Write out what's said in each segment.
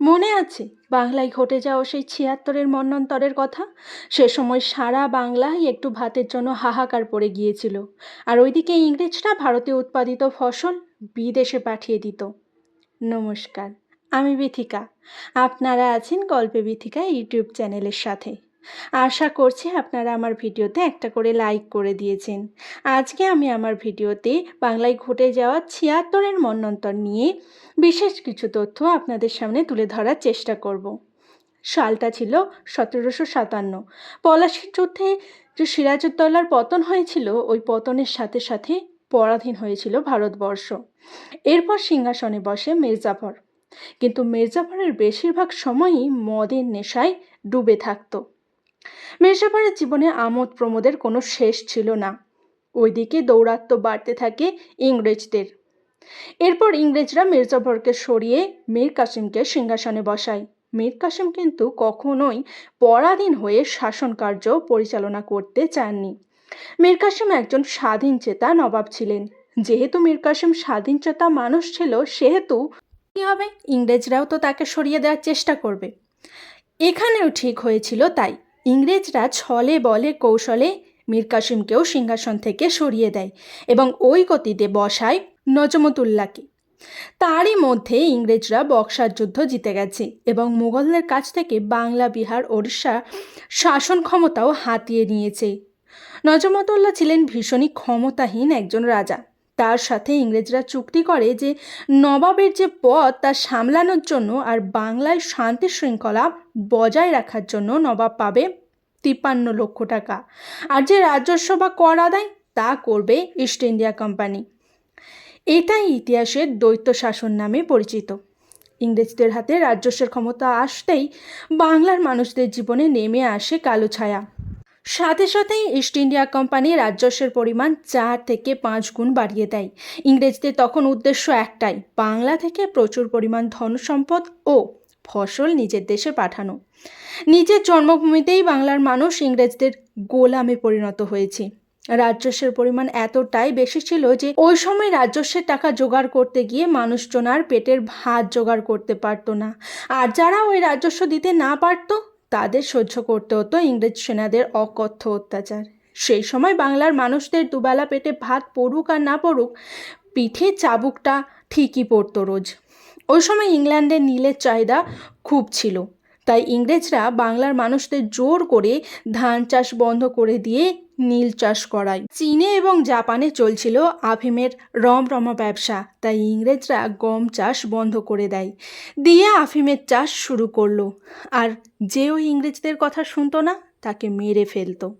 মনে আছে বাংলায় ঘটে যাওয়া সেই ছিয়াত্তরের মন্নন্তরের কথা? সে সময় সারা বাংলায় একটু ভাতের জন্য হাহাকার পড়ে গিয়েছিল। আর ওইদিকে ইংরেজরা ভারতে উৎপাদিত ফসল বিদেশে পাঠিয়ে দিত। নমস্কার, আমি বিথিকা। আপনারা আছেন গল্পে বিথিকা ইউটিউব চ্যানেলের সাথে। আশা করছি আপনারা আমার ভিডিওতে একটা করে লাইক করে দিয়েছেন। আজকে আমি আমার ভিডিওতে বাংলায় ঘটে যাওয়া ছিয়াত্তরের মন্বন্তর নিয়ে বিশেষ কিছু তথ্য আপনাদের সামনে তুলে ধরার চেষ্টা করব। সালটা ছিল সতেরোশো সাতান্ন। পলাশির যুদ্ধে যে সিরাজউদ্দৌলার পতন হয়েছিল, ওই পতনের সাথে সাথে পরাধীন হয়েছিল ভারতবর্ষ। এরপর সিংহাসনে বসে মির্জাফর। কিন্তু মির্জাফরের বেশিরভাগ সময়ই মদের নেশায় ডুবে থাকতো। মির্জাফরের জীবনে আমোদ প্রমোদের কোনো শেষ ছিল না। ওইদিকে দৌরাত্ম্য বাড়তে থাকে ইংরেজদের। এরপর ইংরেজরা মির্জাফরকে সরিয়ে মীর কাসিমকে সিংহাসনে বসায়। মীর কাসিম কিন্তু কখনোই পরাধীন হয়ে শাসন কার্য পরিচালনা করতে চাননি। মীর কাসিম একজন স্বাধীন চেতা নবাব ছিলেন। যেহেতু মীর কাসিম স্বাধীন চেতা মানুষ ছিল, সেহেতু কী হবে? ইংরেজরাও তো তাকে সরিয়ে দেওয়ার চেষ্টা করবে। এখানেও ঠিক হয়েছিল তাই। ইংরেজরা ছলে, বলে, কৌশলে মীর কাসিমকেও সিংহাসন থেকে সরিয়ে দেয় এবং ওই গতিতে বসায় নজমতুল্লাহকে। তারই মধ্যে ইংরেজরা বক্সার যুদ্ধ জিতে গেছে এবং মুঘলদের কাছ থেকে বাংলা, বিহার, ওড়িশা শাসন ক্ষমতাও হাতিয়ে নিয়েছে। নজমতুল্লাহ ছিলেন ভীষণই ক্ষমতাহীন একজন রাজা। তার সাথে ইংরেজরা চুক্তি করে যে নবাবের যে পদ তা সামলানোর জন্য আর বাংলায় শান্তি শৃঙ্খলা বজায় রাখার জন্য নবাব পাবে তিপ্পান্ন লক্ষ টাকা। আর যে রাজস্ব বা কর আদায়, তা করবে ইস্ট ইন্ডিয়া কোম্পানি। এটাই ইতিহাসের দ্বৈত শাসন নামে পরিচিত। ইংরেজদের হাতে রাজস্বের ক্ষমতা আসতেই বাংলার মানুষদের জীবনে নেমে আসে কালো ছায়া। সাথে সাথেই ইস্ট ইন্ডিয়া কোম্পানি রাজস্বের পরিমাণ চার থেকে পাঁচ গুণ বাড়িয়ে দেয়। ইংরেজদের তখন উদ্দেশ্য একটাই, বাংলা থেকে প্রচুর পরিমাণ ধনসম্পদ ও ফসল নিজের দেশে পাঠানো। নিজের জন্মভূমিতেই বাংলার মানুষ ইংরেজদের গোলামে পরিণত হয়েছে। রাজস্বের পরিমাণ এতটাই বেশি ছিল যে, ওই সময় রাজস্বের টাকা জোগাড় করতে গিয়ে মানুষজন আর পেটের ভাত জোগাড় করতে পারতো না। আর যারা ওই রাজস্ব দিতে না পারতো তাদের সহ্য করতে হতো ইংরেজ সেনাদের অকথ্য অত্যাচার। সেই সময় বাংলার মানুষদের দুবেলা পেটে ভাত পড়ুক আর না পড়ুক, পিঠে চাবুকটা ঠিকই পড়তো রোজ। ওই সময় ইংল্যান্ডের নীলের চাহিদা খুব ছিল। তাই ইংরেজরা বাংলার মানুষদের জোর করে ধান চাষ বন্ধ করে দিয়ে নীল চাষ করায়। চীনে এবং জাপানে চলছিল আফিমের রমরমা ব্যবসা, তাই ইংরেজরা গম চাষ বন্ধ করে দেয়। দিয়ে আফিমের চাষ শুরু করল। আর যে ওই ইংরেজদের কথা শুনতো না, তাকে মেরে ফেলতো।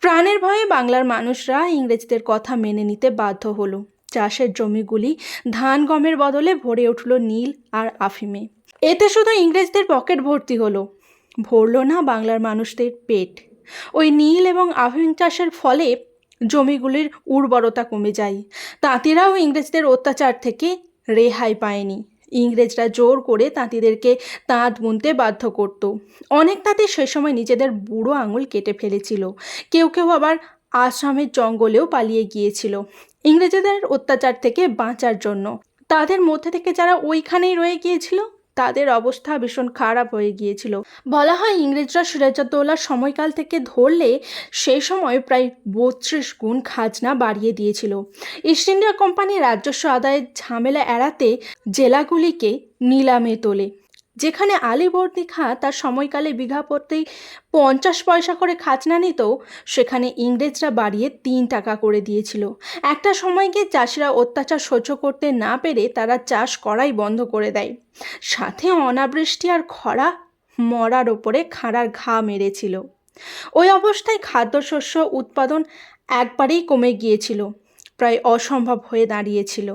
প্রাণের ভয়ে বাংলার মানুষরা ইংরেজদের কথা মেনে নিতে বাধ্য হলো। চাষের জমিগুলি ধান গমের বদলে ভরে উঠল নীল আর আফিমে। এতে শুধু ইংরেজদের পকেট ভর্তি হলো। ভরল না বাংলার মানুষদের পেট। ওই নীল এবং আফিম চাষের ফলে জমিগুলির উর্বরতা কমে যায়। তাঁতিরাও ইংরেজদের অত্যাচার থেকে রেহাই পায়নি। ইংরেজরা জোর করে তাঁতিদেরকে তাঁত বুনতে বাধ্য করত। অনেক তাঁতি সে সময় নিজেদের বুড়ো আঙুল কেটে ফেলেছিল। কেউ কেউ আবার আসামের জঙ্গলেও পালিয়ে গিয়েছিল। ইংরেজদের অত্যাচার থেকে বাঁচার জন্য। তাদের মধ্যে থেকে যারা ওইখানেই রয়ে গিয়েছিল তাদের অবস্থা ভীষণ খারাপ হয়ে গিয়েছিল। বলা হয় ইংরেজরা সিরাজউদ্দৌলার সময়কাল থেকে ধরলে সেই সময় প্রায় বত্রিশ গুণ খাজনা বাড়িয়ে দিয়েছিল। ইস্ট ইন্ডিয়া কোম্পানি রাজস্ব আদায়ের ঝামেলা এড়াতে জেলাগুলিকে নিলামে তোলে। যেখানে আলীবর্দী খাঁ তার সময়কালে বিঘা প্রতি পঞ্চাশ পয়সা করে খাজনা নিত, সেখানে ইংরেজরা বাড়িয়ে তিন টাকা করে দিয়েছিল। একটা সময় গিয়ে চাষিরা অত্যাচার সহ্য করতে না পেরে তারা চাষ করাই বন্ধ করে দেয়। সাথে অনাবৃষ্টি আর খরা মরার ওপরে খাড়ার ঘা মেরেছিল। ওই অবস্থায় খাদ্যশস্য উৎপাদন একবারেই কমে গিয়েছিল, প্রায় অসম্ভব হয়ে দাঁড়িয়েছিল।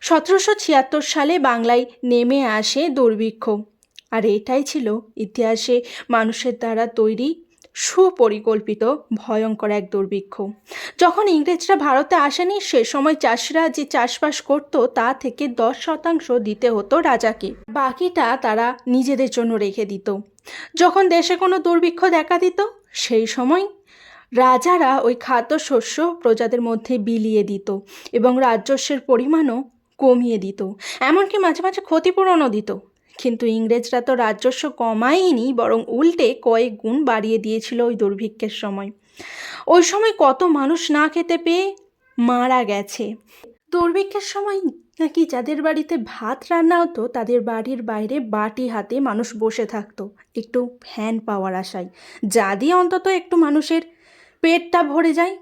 সতেরোশো ছিয়াত্তর সালে বাংলায় নেমে আসে দুর্ভিক্ষ। আর এটাই ছিল ইতিহাসে মানুষের দ্বারা তৈরি সুপরিকল্পিত ভয়ঙ্কর এক দুর্ভিক্ষ। যখন ইংরেজরা ভারতে আসেনি, সে সময় চাষিরা যে চাষবাস করত, তা থেকে দশ শতাংশ দিতে হতো রাজাকে। বাকিটা তারা নিজেদের জন্য রেখে দিত। যখন দেশে কোনো দুর্ভিক্ষ দেখা দিত, সেই সময় রাজারা ওই খাদ্যশস্য প্রজাদের মধ্যে বিলিয়ে দিত এবং রাজস্বের পরিমাণও কমিয়ে দিত। এমনকি মাঝে মাঝে ক্ষতিপূরণও দিত। কিন্তু ইংরেজরা তো রাজস্ব কমায়নি, বরং উল্টে কয়েক গুণ বাড়িয়ে দিয়েছিল ওই দুর্ভিক্ষের সময়। ওই সময় কত মানুষ না খেতে পেয়ে মারা গেছে। দুর্ভিক্ষের সময় নাকি যাদের বাড়িতে ভাত রান্না হতো, তাদের বাড়ির বাইরে বাটি হাতে মানুষ বসে থাকতো। একটু ফ্যান পাওয়ার আশায়। যা দিয়ে অন্তত একটু মানুষের পেটটা ভরে যায়।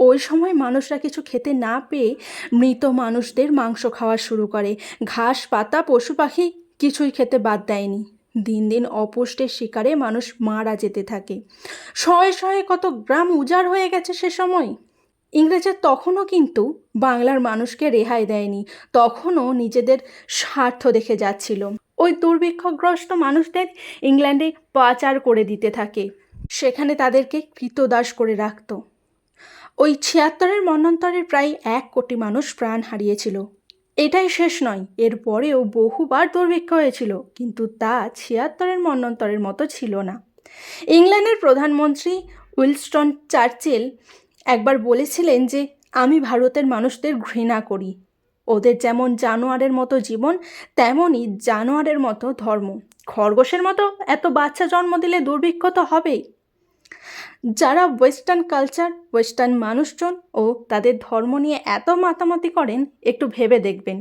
ওই সময় মানুষরা কিছু খেতে না পেয়ে মৃত মানুষদের মাংস খাওয়া শুরু করে। ঘাস, পাতা, পশু পাখি কিছুই খেতে বাদ দেয়নি। দিন দিন অপুষ্টের শিকারে মানুষ মারা যেতে থাকে। শয়ে শয়ে কত গ্রাম উজাড় হয়ে গেছে সে সময়। ইংরেজরা তখনও কিন্তু বাংলার মানুষকে রেহাই দেয়নি। তখনও নিজেদের স্বার্থ দেখে যাচ্ছিল। ওই দুর্ভিক্ষগ্রস্ত মানুষদের ইংল্যান্ডে পাচার করে দিতে থাকে। সেখানে তাদেরকে কৃতদাস করে রাখত। ওই ছিয়াত্তরের মন্বন্তরের প্রায় এক কোটি মানুষ প্রাণ হারিয়েছিল। এটাই শেষ নয়। এরপরেও বহুবার দুর্ভিক্ষ হয়েছিল, কিন্তু তা ছিয়াত্তরের মন্বন্তরের মতো ছিল না। ইংল্যান্ডের প্রধানমন্ত্রী উইলস্টন চার্চিল একবার বলেছিলেন যে, আমি ভারতের মানুষদের ঘৃণা করি। ওদের যেমন জানোয়ারের মতো জীবন, তেমনই জানোয়ারের মতো ধর্ম। খরগোশের মতো এত বাচ্চা জন্ম দিলে দুর্ভিক্ষ তো হবেই। যারা ওয়েস্টার্ন কালচার ওয়েস্টার্ন মানুষজন ও তাদের ধর্ম নিয়ে এত মাতামাতি করেন, একটু ভেবে দেখবেন।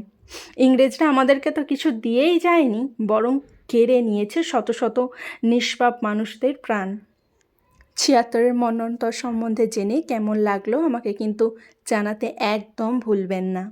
ইংরেজরা আমাদেরকে তো কিছু দিয়েই যায়নি, বরং কেড়ে নিয়েছে শত শত নিষ্পাপ মানুষদের প্রাণ। ছিয়াত্তরের মন্বন্তর সম্বন্ধে জেনে কেমন লাগল আমাকে কিন্তু জানাতে একদম ভুলবেন না।